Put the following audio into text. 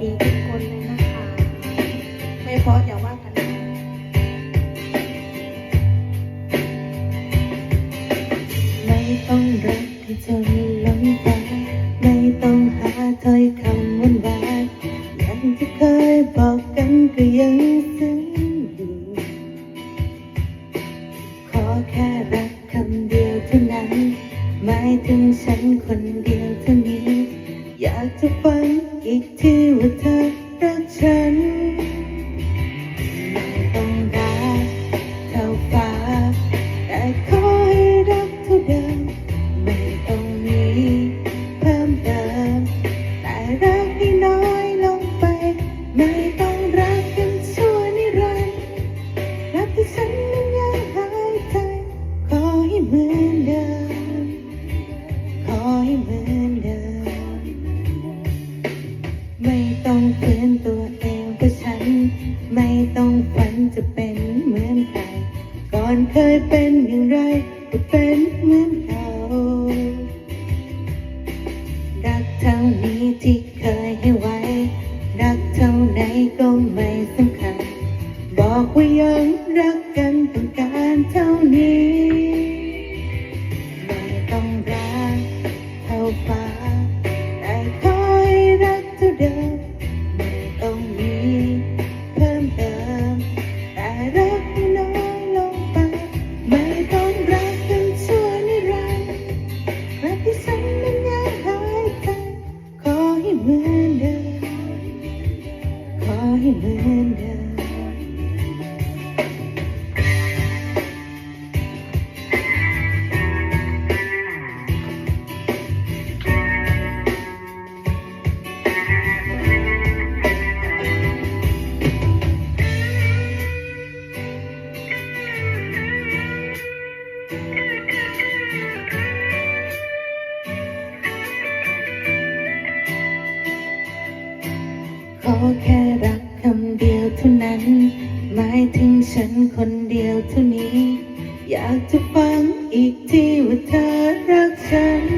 ดีทุกคนเลยนะคะ ไม่เพราะอย่าว่ากันไม่ต้องรักที่จะล้นฟ้าไม่ต้องหาถ้อยคำหวานหวานอย่างที่เคยบอกกันก็ยังซึ้งอยู่ค่ถึงฉันคนเดียวเท่านี้ อยากจะฟัง อีกทีว่าเธอ จะเป็นเหมือนใครก่อนเคยเป็นอย่างไรก็เป็นเหมือนเขารักเท่านี้ที่เคยให้ไว้ รักเท่าไหนก็ไม่สำคัญ บอกว่ายังรักกันต้องการเท่านี้ ให้เหมือนเดิมขอให้เหมือน อแค่รักคำเดียวเท่านั้น หมายถึงฉันคนเดียวเท่านี้ อยากจะฟังอีกทีว่าเธอรักฉัน